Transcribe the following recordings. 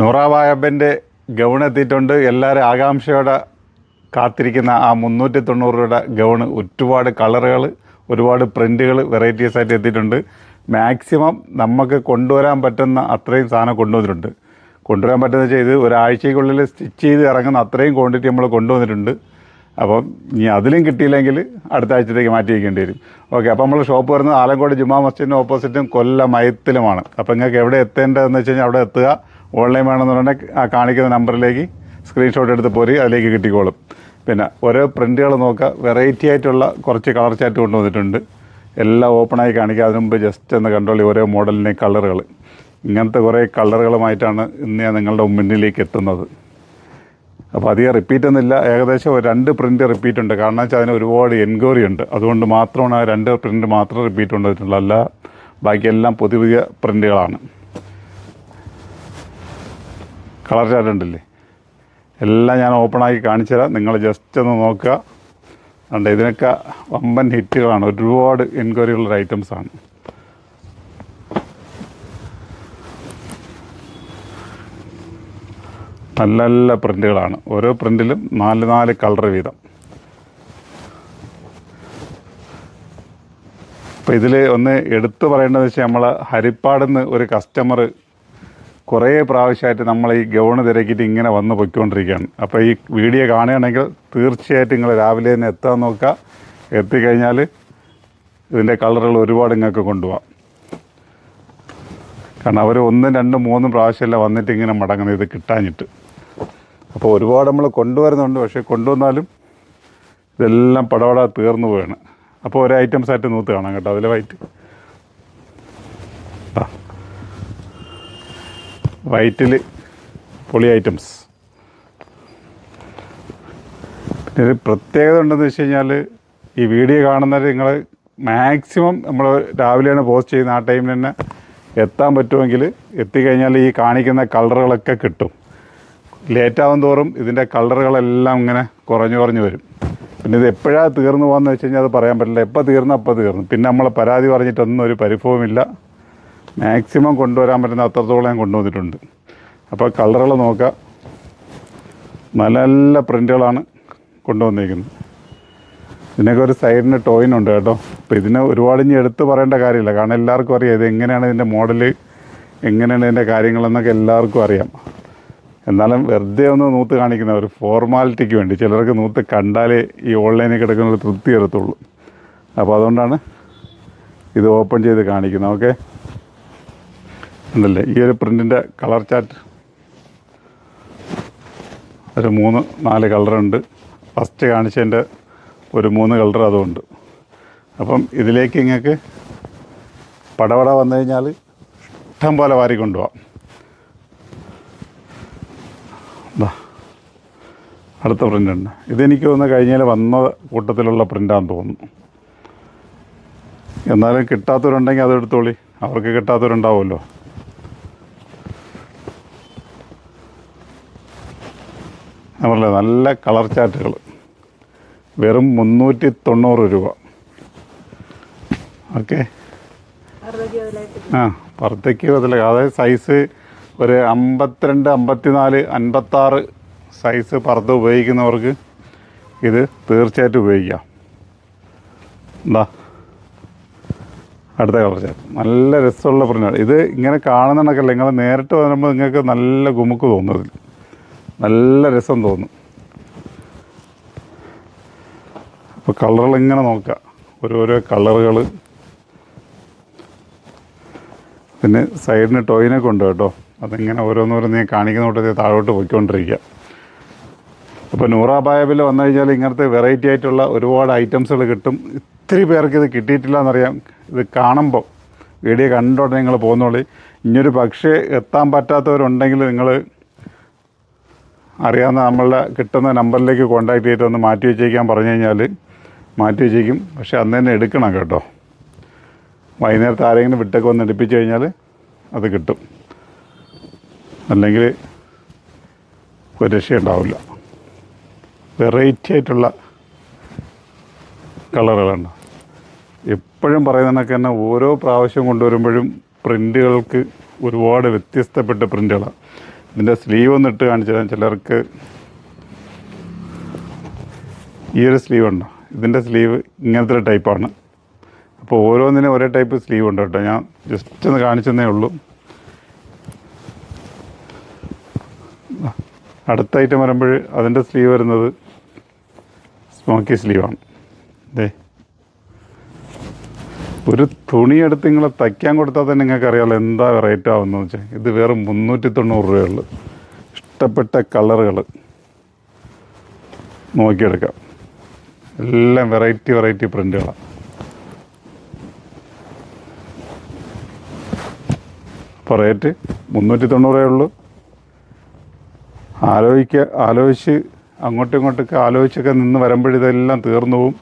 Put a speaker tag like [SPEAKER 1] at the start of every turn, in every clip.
[SPEAKER 1] നൂറാവായബന്റെ gown എത്തിയിട്ടുണ്ട്. എല്ലാവരും ആകാംക്ഷയോടെ കാത്തിരിക്കുന്ന ആ മുന്നൂറ്റി തൊണ്ണൂറ് രൂപയുടെ ഗൗണ് ഒരുപാട് കളറുകൾ ഒരുപാട് പ്രിന്റുകൾ വെറൈറ്റീസ് ആയിട്ട് എത്തിയിട്ടുണ്ട്. മാക്സിമം നമുക്ക് കൊണ്ടുവരാൻ പറ്റുന്ന അത്രയും സാധനം കൊണ്ടുവന്നിട്ടുണ്ട്. കൊണ്ടുവരാൻ പറ്റുന്ന വെച്ചാൽ ഇത് ഒരാഴ്ചയ്ക്കുള്ളിൽ സ്റ്റിച്ച് ചെയ്ത് ഇറങ്ങുന്ന അത്രയും ക്വാണ്ടിറ്റി നമ്മൾ കൊണ്ടുവന്നിട്ടുണ്ട്. അപ്പം ഇനി അതിലും കിട്ടിയില്ലെങ്കിൽ അടുത്ത ആഴ്ചത്തേക്ക് മാറ്റി വയ്ക്കേണ്ടി വരും. ഓക്കെ അപ്പോൾ നമ്മൾ ഷോപ്പ് വരുന്നത് ആലങ്കോട് ജുമാ മസ്ജിദിന്റെ ഓപ്പോസിറ്റും കൊല്ലം മയത്തിലുമാണ്. അപ്പോൾ നിങ്ങൾക്ക് എവിടെ എത്തേണ്ടതെന്ന് വെച്ച് കഴിഞ്ഞാൽ അവിടെ എത്തുക. ഓൺലൈൻ വേണമെന്നുണ്ടെങ്കിൽ ആ കാണിക്കുന്ന നമ്പറിലേക്ക് സ്ക്രീൻഷോട്ട് എടുത്ത് പോരി അതിലേക്ക് കിട്ടിക്കോളും. പിന്നെ ഓരോ പ്രിന്റുകൾ നോക്കുക. വെറൈറ്റി ആയിട്ടുള്ള കുറച്ച് കളർ ചാറ്റ് കൊണ്ടുവന്നിട്ടുണ്ട്. എല്ലാം ഓപ്പണായി കാണിക്കുക. അതിനു മുമ്പ് ജസ്റ്റ് ഒന്ന് കണ്ടോളി ഓരോ മോഡലിന്റെ കളറുകൾ ഇങ്ങനത്തെ കുറേ കളറുകളുമായിട്ടാണ് ഇന്ന് ഞാൻ നിങ്ങളുടെ മുന്നിലേക്ക് എത്തുന്നത്. അപ്പോൾ അധികം റിപ്പീറ്റ് ഒന്നുമില്ല. ഏകദേശം രണ്ട് പ്രിന്റ് റിപ്പീറ്റ് ഉണ്ട്. കാരണം വെച്ചാൽ അതിന് ഒരുപാട് എൻക്വയറി ഉണ്ട്. അതുകൊണ്ട് മാത്രമാണ് ആ രണ്ട് പ്രിന്റ് മാത്രം റിപ്പീറ്റ് കൊണ്ടുവന്നിട്ടുള്ളത് അല്ല ബാക്കിയെല്ലാം പുതിയ പുതിയ പ്രിന്റുകളാണ് കളർ ചാർട്ട് ഉണ്ടല്ലേ? എല്ലാം ഞാൻ ഓപ്പണാക്കി കാണിച്ചു തരാം. നിങ്ങൾ ജസ്റ്റ് ഒന്ന് നോക്കുക. അതുകൊണ്ട് ഇതിനൊക്കെ വമ്പൻ ഹിറ്റുകളാണ്. ഒരുപാട് എൻക്വയറി ഉള്ള ഐറ്റംസ് ആണ്. നല്ല നല്ല പ്രിന്റുകളാണ് ഓരോ പ്രിന്റിലും നാല് നാല് കളർ വീതം. അപ്പോൾ ഇതിൽ ഒന്ന് എടുത്തു പറയേണ്ടതെന്ന് വെച്ചാൽ നമ്മൾ ഹരിപ്പാടുന്ന് ഒരു കസ്റ്റമർ കുറേ പ്രാവശ്യമായിട്ട് നമ്മൾ ഈ ഗൗണ് തിരക്കിയിട്ട് ഇങ്ങനെ വന്ന് പൊയ്ക്കൊണ്ടിരിക്കുകയാണ്. അപ്പോൾ ഈ വീഡിയോ കാണുകയാണെങ്കിൽ തീർച്ചയായിട്ടും നിങ്ങൾ രാവിലെ തന്നെ എത്താൻ നോക്കുക. എത്തിക്കഴിഞ്ഞാൽ ഇതിന്റെ കളറുകൾ ഒരുപാട് നിങ്ങൾക്ക് കൊണ്ടുപോകാം കാരണം അവർ ഒന്നും രണ്ടും മൂന്നും പ്രാവശ്യമല്ല വന്നിട്ട് ഇങ്ങനെ മടങ്ങുന്നത് ഇത് കിട്ടാഞ്ഞിട്ട്. അപ്പോൾ ഒരുപാട് നമ്മൾ കൊണ്ടുവരുന്നുണ്ട്. പക്ഷേ കൊണ്ടുവന്നാലും ഇതെല്ലാം പടപട തീർന്നു പോവാണ്. അപ്പോൾ ഒരു ഐറ്റംസ് ആയിട്ട് നൂത്ത് കാണാം കേട്ടോ. അതിലെ വൈറ്റ്. വൈറ്റിൽ പൊളി ഐറ്റംസ്. പിന്നെ ഒരു പ്രത്യേകത ഉണ്ടെന്ന് വെച്ച് കഴിഞ്ഞാൽ ഈ വീഡിയോ കാണുന്നവർ നിങ്ങൾ മാക്സിമം നമ്മൾ രാവിലെയാണ് പോസ്റ്റ് ചെയ്യുന്ന ആ ടൈമിൽ തന്നെ എത്താൻ പറ്റുമെങ്കിൽ എത്തിക്കഴിഞ്ഞാൽ ഈ കാണിക്കുന്ന കളറുകളൊക്കെ കിട്ടും. ലേറ്റാവും തോറും ഇതിന്റെ കളറുകളെല്ലാം ഇങ്ങനെ കുറഞ്ഞു കുറഞ്ഞു വരും. പിന്നെ ഇത് എപ്പോഴാണ് തീർന്നു പോകുന്നത് വെച്ച് കഴിഞ്ഞാൽ അത് പറയാൻ പറ്റില്ല. എപ്പോൾ തീർന്നു അപ്പോൾ തീർന്നു. പിന്നെ നമ്മൾ പരാതി പറഞ്ഞിട്ടൊന്നും ഒരു പരിഭവമില്ല. മാക്സിമം കൊണ്ടുവരാൻ പറ്റുന്ന അത്രത്തോളം ഞാൻ കൊണ്ടുവന്നിട്ടുണ്ട്. അപ്പോൾ കളറുകൾ നോക്കുക നല്ല നല്ല പ്രിന്റുകളാണ് കൊണ്ടുവന്നിരിക്കുന്നത്. ഇതിനൊക്കെ ഒരു സൈഡിന് ടോയിനുണ്ട് കേട്ടോ. അപ്പോൾ ഇതിന് ഒരുപാട് ഇനി എടുത്ത് പറയേണ്ട കാര്യമില്ല. കാരണം എല്ലാവർക്കും അറിയാം ഇത് എങ്ങനെയാണ് ഇതിന്റെ മോഡൽ എങ്ങനെയാണ് ഇതിന്റെ കാര്യങ്ങളെന്നൊക്കെ എല്ലാവർക്കും അറിയാം. എന്നാലും വെറുതെ ഒന്ന് നൂത്ത് കാണിക്കുന്ന ഒരു ഫോർമാലിറ്റിക്ക് വേണ്ടി ചിലർക്ക് നൂത്ത് കണ്ടാലേ ഈ ഓൺലൈനിൽ കിടക്കുന്ന ഒരു തൃപ്തി എടുത്തുള്ളൂ അപ്പോൾ അതുകൊണ്ടാണ് ഇത് ഓപ്പൺ ചെയ്ത് കാണിക്കുന്നത്. ഓക്കെ? ഉണ്ടല്ലേ? ഈ ഒരു പ്രിന്റിന്റെ കളർ ചാറ്റ്. ഒരു മൂന്ന് നാല് കളറുണ്ട്. ഫസ്റ്റ് കാണിച്ചതിന്റെ ഒരു മൂന്ന് കളർ അതുമുണ്ട്. അപ്പം ഇതിലേക്ക് ഇങ്ങക്ക് പടവട വന്നു കഴിഞ്ഞാൽ ഇഷ്ടം പോലെ വാരി കൊണ്ടുപോകാം അടുത്ത പ്രിന്റ് ഉണ്ട് ഇതെനിക്ക് തോന്നുന്നു കഴിഞ്ഞാൽ വന്ന കൂട്ടത്തിലുള്ള പ്രിന്റാന്ന് തോന്നുന്നു. എന്നാലും കിട്ടാത്തവരുണ്ടെങ്കിൽ അതെടുത്തോളി. അവർക്ക് കിട്ടാത്തവരുണ്ടാവുമല്ലോ. പറഞ്ഞില്ലേ നല്ല കളർ ചാറ്റുകൾ വെറും മുന്നൂറ്റി തൊണ്ണൂറ് രൂപ. ഓക്കെ. ആ പുറത്തേക്ക് ബദല അതായത് സൈസ് ഒരു അമ്പത്തിരണ്ട് അമ്പത്തിനാല് അൻപത്താറ് സൈസ് പുറത്ത് ഉപയോഗിക്കുന്നവർക്ക് ഇത് തീർച്ചയായിട്ടും ഉപയോഗിക്കാം. എന്താ അടുത്ത കളർ ചാറ്റ് നല്ല രസമുള്ള പ്രിന്റാണ് ഇത് ഇങ്ങനെ കാണുന്നുണ്ടെങ്കിൽ നിങ്ങൾ നേരിട്ട് വരുമ്പോൾ നിങ്ങൾക്ക് നല്ല ഗുമുക്ക് തോന്നും ഇതിൽ നല്ല രസം തോന്നും. അപ്പോൾ കളറുകൾ ഇങ്ങനെ നോക്കുക. ഓരോരോ കളറുകൾ പിന്നെ സൈഡിന് ടോയിനൊക്കെ ഉണ്ട് കേട്ടോ. അതിങ്ങനെ ഓരോന്നോരോന്ന് ഞാൻ കാണിക്കുന്ന കൂട്ടത്തിൽ താഴോട്ട് പോയിക്കൊണ്ടിരിക്കുക. അപ്പോൾ നൂറ ബായബിൽ വന്നു കഴിഞ്ഞാൽ ഇങ്ങനത്തെ വെറൈറ്റി ആയിട്ടുള്ള ഒരുപാട് ഐറ്റംസുകൾ കിട്ടും. ഇത്തിരി പേർക്ക് ഇത് കിട്ടിയിട്ടില്ല എന്നറിയാം ഇത് കാണുമ്പോൾ വീഡിയോ കണ്ടോട്ടെ നിങ്ങൾ പോകുന്നോളി ഇനിയൊരു പക്ഷേ എത്താൻ പറ്റാത്തവരുണ്ടെങ്കിൽ നിങ്ങൾ അറിയാവുന്ന നമ്മളുടെ കിട്ടുന്ന നമ്പറിലേക്ക് കോൺടാക്ട് ചെയ്തിട്ട് ഒന്ന് മാറ്റി വെച്ചേക്കാൻ പറഞ്ഞു കഴിഞ്ഞാൽ മാറ്റി വെച്ചേക്കും. പക്ഷേ അന്ന് തന്നെ എടുക്കണം കേട്ടോ. വൈകുന്നേരത്ത് ആരെങ്കിലും വിട്ടൊക്കെ ഒന്ന് എടുപ്പിച്ച് കഴിഞ്ഞാൽ അത് കിട്ടും. അല്ലെങ്കിൽ ഒരു രക്ഷയുണ്ടാവില്ല. വെറൈറ്റി ആയിട്ടുള്ള കളറുകളുണ്ട് എപ്പോഴും പറയുന്നതൊക്കെ തന്നെ ഓരോ പ്രാവശ്യം കൊണ്ടുവരുമ്പോഴും പ്രിന്റുകൾക്ക് ഒരുപാട് വ്യത്യസ്തപ്പെട്ട പ്രിന്റുകളാണ് ഇതിന്റെ സ്ലീവ് ഒന്ന് ഇട്ട് കാണിച്ചു തരാം. ചിലർക്ക് ഈ ഒരു സ്ലീവ് ഉണ്ടോ? ഇതിന്റെ സ്ലീവ് ഇങ്ങനത്തെ ഒരു ടൈപ്പാണ് അപ്പോൾ ഓരോന്നിനും ഒരേ ടൈപ്പ് സ്ലീവ് ഉണ്ട് കേട്ടോ. ഞാൻ ജസ്റ്റ് ഒന്ന് കാണിച്ചെന്നേ ഉള്ളൂ. അടുത്ത ഐറ്റം വരുമ്പോൾ അതിന്റെ സ്ലീവ് വരുന്നത് സ്മോക്കി സ്ലീവാണ് ദേ ഒരു തുണി എടുത്ത് നിങ്ങളെ തയ്ക്കാൻ കൊടുത്താൽ തന്നെ നിങ്ങൾക്ക് അറിയാമല്ലോ എന്താ റേറ്റ് ആവുന്ന വെച്ചാൽ ഇത് വെറും മുന്നൂറ്റി തൊണ്ണൂറ് രൂപയുള്ളു. ഇഷ്ടപ്പെട്ട കളറുകൾ നോക്കിയെടുക്കാം. എല്ലാം വെറൈറ്റി വെറൈറ്റി പ്രിന്റുകളാണ് അപ്പോൾ റേറ്റ് മുന്നൂറ്റി തൊണ്ണൂറേ ഉള്ളൂ. ആലോചിക്കുക ആലോചിച്ച് അങ്ങോട്ടും ഇങ്ങോട്ടൊക്കെ ആലോചിച്ചൊക്കെ നിന്ന് വരുമ്പോഴിതെല്ലാം തീർന്നു പോവും.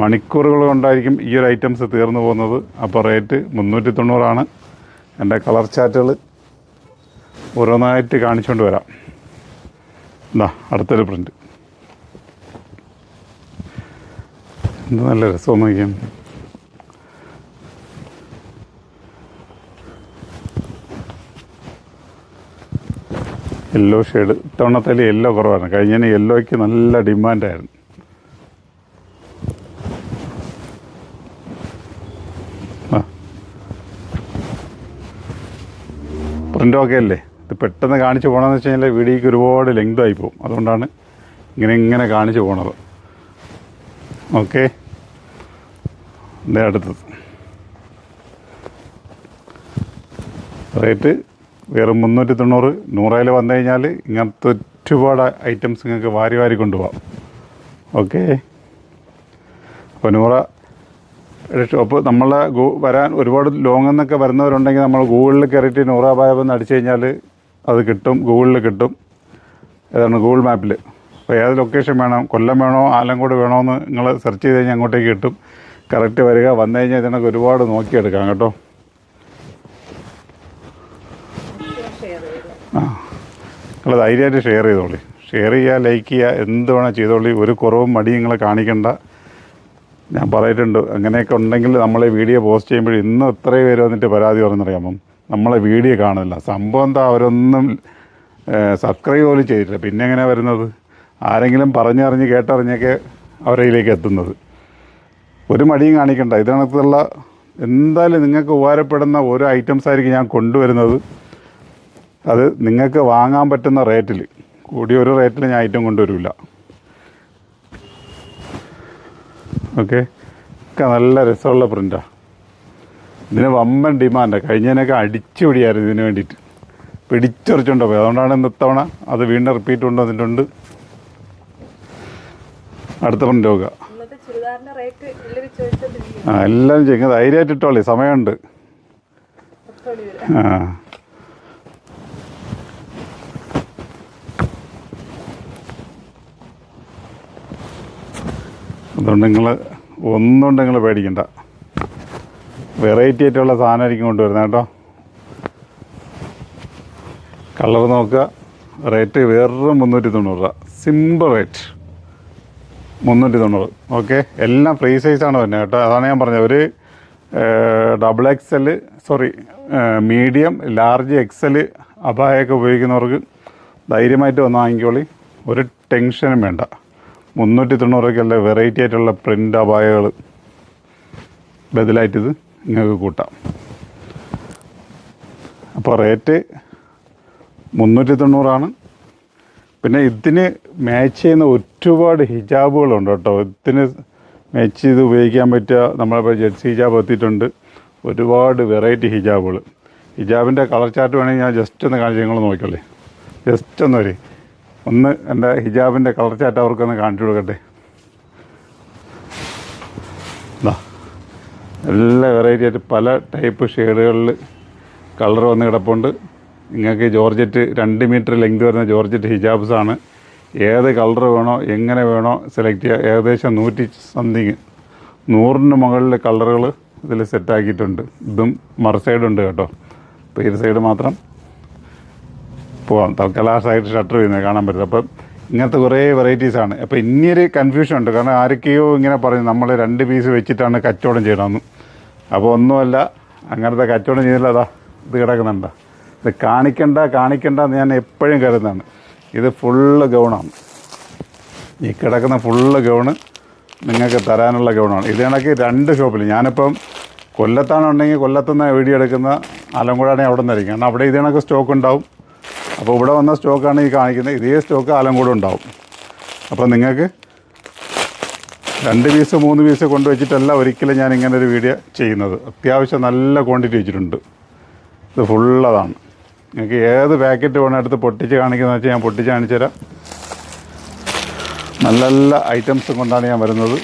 [SPEAKER 1] മണിക്കൂറുകൾ കൊണ്ടായിരിക്കും ഈ ഒരു ഐറ്റംസ് തീർന്നു പോകുന്നത്. അപ്പോൾ റേറ്റ് മുന്നൂറ്റി തൊണ്ണൂറാണ് എന്റെ കളർ ചാറ്റുകൾ ഓരോന്നായിട്ട് കാണിച്ചുകൊണ്ട് വരാം. എന്താ അടുത്തൊരു പ്രിന്റ് എന്ത് നല്ല രസം നോക്കിയാൽ യെല്ലോ ഷെയ്ഡ് ഇത്തവണത്തേൽ യെല്ലോ കുറവായിരുന്നു. കഴിഞ്ഞതിന് യെല്ലോയ്ക്ക് നല്ല ഡിമാൻഡായിരുന്നു പ്രിന്റൊക്കെ അല്ലേ? ഇത് പെട്ടെന്ന് കാണിച്ച് പോകണമെന്ന് വെച്ച് കഴിഞ്ഞാൽ വീഡിയോക്ക് ഒരുപാട് ലെങ്ത് ആയി പോകും. അതുകൊണ്ടാണ് ഇങ്ങനെ ഇങ്ങനെ കാണിച്ച് പോണത്. ഓക്കെ അടുത്തത്. റേറ്റ് വേറെ മുന്നൂറ്റി തൊണ്ണൂറ് നൂറയിൽ വന്നു കഴിഞ്ഞാൽ ഇങ്ങനത്തെ ഒരുപാട് ഐറ്റംസ് നിങ്ങൾക്ക് വാരി വാരി കൊണ്ടുപോകാം. ഓക്കെ അപ്പോൾ നൂറ ഷോപ്പ് നമ്മളെ വരാൻ ഒരുപാട് ലോങ് എന്നൊക്കെ വരുന്നവരുണ്ടെങ്കിൽ നമ്മൾ ഗൂഗിളിൽ കയറിയിട്ട് നൂറ എന്ന് അടിച്ചു കഴിഞ്ഞാൽ അത് കിട്ടും ഗൂഗിളിൽ കിട്ടും. ഏതാണ് ഗൂഗിൾ മാപ്പിൽ അപ്പോൾ ഏത് ലൊക്കേഷൻ വേണം കൊല്ലം വേണോ ആലങ്കോട് വേണോ എന്ന് നിങ്ങൾ സെർച്ച് ചെയ്ത് കഴിഞ്ഞാൽ അങ്ങോട്ടേക്ക് കിട്ടും. കറക്റ്റ് വരിക വന്നു കഴിഞ്ഞാൽ ഇതിനൊക്കെ ഒരുപാട് നോക്കിയെടുക്കാം കേട്ടോ. ആ. നിങ്ങൾ ധൈര്യമായിട്ട് ഷെയർ ചെയ്തോളി. ഷെയർ ചെയ്യുക ലൈക്ക് ചെയ്യുക എന്ത് വേണം ചെയ്തോളി. ഒരു കുറവും മടി നിങ്ങളെ കാണിക്കണ്ട. ഞാൻ പറഞ്ഞിട്ടുണ്ട് അങ്ങനെയൊക്കെ ഉണ്ടെങ്കിൽ നമ്മളെ വീഡിയോ പോസ്റ്റ് ചെയ്യുമ്പോൾ ഇന്ന് എത്രയും പേര് വന്നിട്ട് പരാതി പറഞ്ഞറിയാമോ നമ്മളെ വീഡിയോ കാണില്ല സംഭവം എന്താ അവരൊന്നും സബ്സ്ക്രൈബ് പോലും ചെയ്തിട്ടില്ല. പിന്നെ എങ്ങനെ വരുന്നത്? ആരെങ്കിലും പറഞ്ഞറിഞ്ഞ് കേട്ടറിഞ്ഞൊക്കെ അവരയിലേക്ക് എത്തുന്നത്. ഒരു മടിയും കാണിക്കണ്ട. ഇതിനകത്തുള്ള എന്തായാലും നിങ്ങൾക്ക് ഉപകാരപ്പെടുന്ന ഓരോ ഐറ്റംസ് ആയിരിക്കും ഞാൻ കൊണ്ടുവരുന്നത്. അത് നിങ്ങൾക്ക് വാങ്ങാൻ പറ്റുന്ന റേറ്റിൽ കൂടിയൊരു റേറ്റിൽ ഞാൻ ഐറ്റം കൊണ്ടുവരില്ല ഓക്കെ? ഒക്കെ നല്ല രസമുള്ള പ്രിന്റാണ് ഇതിന് വമ്പൻ ഡിമാൻഡാണ് കഴിഞ്ഞതിനൊക്കെ അടിച്ചു പിടിയായിരുന്നു ഇതിന് വേണ്ടിയിട്ട്. പിടിച്ചൊറിച്ചുണ്ടോ പോയി. അതുകൊണ്ടാണ് ഇന്ന് ഇത്തവണ അത് വീണ്ടും റിപ്പീറ്റ് കൊണ്ടുവന്നിട്ടുണ്ട്. അടുത്ത പ്രിന്റ് നോക്കുക.
[SPEAKER 2] എല്ലാവരും
[SPEAKER 1] ആ എല്ലാം ചെയ്യും ധൈര്യമായിട്ട് ഇട്ടോളി. സമയമുണ്ട്. ആ. അതുകൊണ്ട് നിങ്ങൾ ഒന്നും നിങ്ങൾ പേടിക്കണ്ട. വെറൈറ്റി ആയിട്ടുള്ള സാധനമായിരിക്കും കൊണ്ടുവരുന്നത് കേട്ടോ. കളർ നോക്കുക. റേറ്റ് വെറും മുന്നൂറ്റി തൊണ്ണൂറ് രൂപ. സിമ്പിൾ റേറ്റ് മുന്നൂറ്റി തൊണ്ണൂറ് ഓക്കെ എല്ലാം ഫ്രീ സൈസാണ് വരുന്നത് കേട്ടോ. അതാണ് ഞാൻ പറഞ്ഞത്. ഒരു double X L sorry medium large X L അപായൊക്കെ ഉപയോഗിക്കുന്നവർക്ക് ധൈര്യമായിട്ട് വന്ന് വാങ്ങിക്കോളി. ഒരു ടെൻഷനും വേണ്ട. മുന്നൂറ്റി തൊണ്ണൂറൊക്കെയുള്ള വെറൈറ്റി ആയിട്ടുള്ള പ്രിന്റ് അപായകൾ ബദലായിട്ടിത് നിങ്ങൾക്ക് കൂട്ടാം. അപ്പോൾ റേറ്റ് മുന്നൂറ്റി തൊണ്ണൂറാണ് പിന്നെ ഇതിന് മാച്ച് ചെയ്യുന്ന ഒരുപാട് ഹിജാബുകളുണ്ട് കേട്ടോ. ഇതിന് മാച്ച് ചെയ്ത് ഉപയോഗിക്കാൻ പറ്റുക നമ്മളിപ്പോൾ ജെറ്റ്സ് ഹിജാബ് എത്തിയിട്ടുണ്ട്. ഒരുപാട് വെറൈറ്റി ഹിജാബുകൾ ഹിജാബിന്റെ കളർ ചാർട്ട് വേണമെങ്കിൽ ഞാൻ ജസ്റ്റ് ഒന്ന് കാണിച്ച് നിങ്ങൾ നോക്കിക്കോളേ. ജസ്റ്റ് ഒന്ന് വരെ ഒന്ന് എന്റെ ഹിജാബിന്റെ കളർ ചാറ്റ് അവർക്കൊന്ന് കാണിച്ചു കൊടുക്കട്ടെ. ഇതാ എല്ലാ വെറൈറ്റി ആയിട്ട് പല ടൈപ്പ് ഷെയ്ഡുകളിൽ കളർ വന്ന് കിടപ്പുണ്ട്. നിങ്ങൾക്ക് ജോർജറ്റ് രണ്ട് മീറ്റർ ലെങ്ത് വരുന്ന ജോർജറ്റ് ഹിജാബ്സാണ് ഏത് കളർ വേണോ എങ്ങനെ വേണോ സെലക്ട് ചെയ്യുക ഏകദേശം നൂറ്റി സംതിങ് നൂറിന് മുകളിൽ കളറുകൾ ഇതിൽ സെറ്റാക്കിയിട്ടുണ്ട് ഇതും മറ സൈഡുണ്ട് കേട്ടോ. അപ്പോൾ ഈ സൈഡ് മാത്രം പോവാം. തൽക്കാലം ആ സൈഡ് ഷട്ടർ ചെയ്യുന്നത് കാണാൻ പറ്റും അപ്പം ഇങ്ങനത്തെ കുറേ വെറൈറ്റീസാണ് അപ്പോൾ ഇനിയൊരു കൺഫ്യൂഷൻ ഉണ്ട്. കാരണം ആരൊക്കെയോ ഇങ്ങനെ പറഞ്ഞു നമ്മൾ രണ്ട് പീസ് വെച്ചിട്ടാണ് കച്ചവടം ചെയ്യണമെന്ന് അപ്പോൾ ഒന്നുമല്ല അങ്ങനത്തെ കച്ചവടം ചെയ്തില്ല. അതാ ഇത് കിടക്കുന്നുണ്ട്. ഇത് കാണിക്കണ്ട കാണിക്കണ്ട എന്ന് ഞാൻ എപ്പോഴും കരുതുന്നതാണ്. ഇത് ഫുള്ള് ഗൗണാണ് ഈ കിടക്കുന്ന ഫുള്ള് ഗൗണ് നിങ്ങൾക്ക് തരാനുള്ള ഗൗണാണ് ഇത് കണക്ക് രണ്ട് ഷോപ്പിൽ ഞാനിപ്പം കൊല്ലത്താണുണ്ടെങ്കിൽ കൊല്ലത്തുനിന്ന് വീഡിയോ എടുക്കുന്ന ആലങ്കോടാണെങ്കിൽ അവിടെ നിന്നായിരിക്കും. കാരണം അവിടെ ഇത് കണക്ക് സ്റ്റോക്ക് ഉണ്ടാവും. അപ്പോൾ ഇവിടെ വന്ന സ്റ്റോക്കാണ് ഈ കാണിക്കുന്നത്. ഇതേ സ്റ്റോക്ക് ആലങ്കോട് ഉണ്ടാവും. അപ്പോൾ നിങ്ങൾക്ക് രണ്ട് പീസ് മൂന്ന് പീസ് കൊണ്ടുവച്ചിട്ടല്ല ഒരിക്കലും ഞാൻ ഇങ്ങനെ ഒരു വീഡിയോ ചെയ്യുന്നത്. അത്യാവശ്യം നല്ല ക്വാണ്ടിറ്റി വെച്ചിട്ടുണ്ട്. ഇത് ഫുള്ളതാണ് നിങ്ങൾക്ക് ഏത് പാക്കറ്റ് വേണം എടുത്ത് പൊട്ടിച്ച് കാണിക്കുന്നത് വെച്ചാൽ ഞാൻ പൊട്ടിച്ച് കാണിച്ചു തരാം. നല്ല നല്ല ഐറ്റംസ് കൊണ്ടാണ് ഞാൻ വരുന്നത്.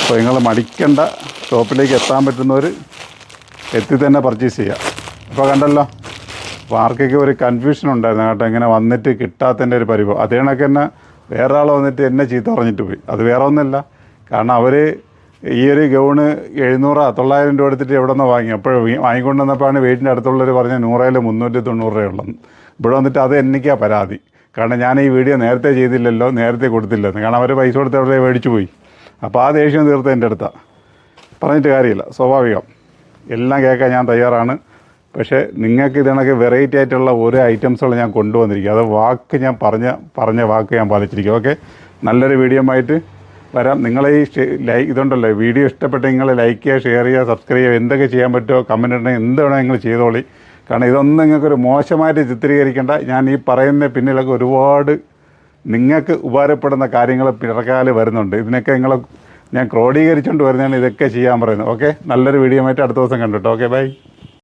[SPEAKER 1] അപ്പോൾ നിങ്ങൾ മടിക്കേണ്ട ഷോപ്പിലേക്ക് എത്താൻ പറ്റുന്നവർ എത്തി തന്നെ പർച്ചേസ് ചെയ്യുക അപ്പോൾ കണ്ടല്ലോ അപ്പോൾ ആർക്കൊക്കെ ഒരു കൺഫ്യൂഷൻ ഉണ്ടായിരുന്നു. കേട്ടോ ഇങ്ങനെ വന്നിട്ട് കിട്ടാത്തതിന്റെ ഒരു പരിഭവം. അതേ കണക്ക് തന്നെ വേറെ ആൾ വന്നിട്ട് എന്നെ ചീത്ത പറഞ്ഞിട്ട് പോയി. അത് വേറെ ഒന്നുമില്ല കാരണം അവർ ഈ ഒരു ഗൗണ് എഴുന്നൂറാ തൊള്ളായിരം രൂപ എടുത്തിട്ട് എവിടെ നിന്ന് വാങ്ങി. അപ്പോൾ വാങ്ങിക്കൊണ്ട് വന്നപ്പോഴാണ് വീട്ടിന്റെ അടുത്തുള്ളവർ പറഞ്ഞ നൂറേൽ മുന്നൂറ്റി തൊണ്ണൂറ് രൂപയുള്ളതെന്ന് ഇവിടെ വന്നിട്ട് അത് എനിക്കാ പരാതി. കാരണം ഞാൻ ഈ വീഡിയോ നേരത്തെ ചെയ്തില്ലല്ലോ നേരത്തെ കൊടുത്തില്ലെന്ന്. കാരണം അവർ പൈസ കൊടുത്ത് അവിടെ മേടിച്ചു പോയി. അപ്പോൾ ആ ദേഷ്യം തീർത്ത് എന്റെ അടുത്താണ് പറഞ്ഞിട്ട് കാര്യമില്ല. സ്വാഭാവികം. എല്ലാം കേൾക്കാൻ ഞാൻ തയ്യാറാണ്. പക്ഷേ നിങ്ങൾക്ക് ഇതണക്ക് വെറൈറ്റി ആയിട്ടുള്ള ഓരോ ഐറ്റംസുകൾ ഞാൻ കൊണ്ടുവന്നിരിക്കും. അത് വാക്ക് ഞാൻ പറഞ്ഞ പറഞ്ഞ വാക്ക് ഞാൻ പാലിച്ചിരിക്കും. ഓക്കെ നല്ലൊരു വീഡിയോ ആയിട്ട് വരാം. നിങ്ങളെ ഈ ലൈക്ക് ഇതുണ്ടല്ലോ വീഡിയോ ഇഷ്ടപ്പെട്ട നിങ്ങൾ ലൈക്ക് ചെയ്യുക ഷെയർ ചെയ്യുക സബ്സ്ക്രൈബ് ചെയ്യുക എന്തൊക്കെ ചെയ്യാൻ പറ്റുമോ കമന്റ് ഉണ്ടെങ്കിൽ എന്ത് വേണോ നിങ്ങൾ ചെയ്തോളി. കാരണം ഇതൊന്നും നിങ്ങൾക്കൊരു മോശമായിട്ട് ചിത്രീകരിക്കേണ്ട. ഞാൻ ഈ പറയുന്ന പിന്നിലൊക്കെ ഒരുപാട് നിങ്ങൾക്ക് ഉപകാരപ്പെടുന്ന കാര്യങ്ങൾ പിറക്കാൽ വരുന്നുണ്ട്. ഇതിനൊക്കെ നിങ്ങൾ ഞാൻ ക്രോഡീകരിച്ചുകൊണ്ട് വരുന്നതാണ് ഇതൊക്കെ ചെയ്യാൻ പറയുന്നത്. ഓക്കെ നല്ലൊരു വീഡിയോ ആയിട്ട് അടുത്ത ദിവസം കണ്ടിട്ടോ ഓക്കെ ബൈ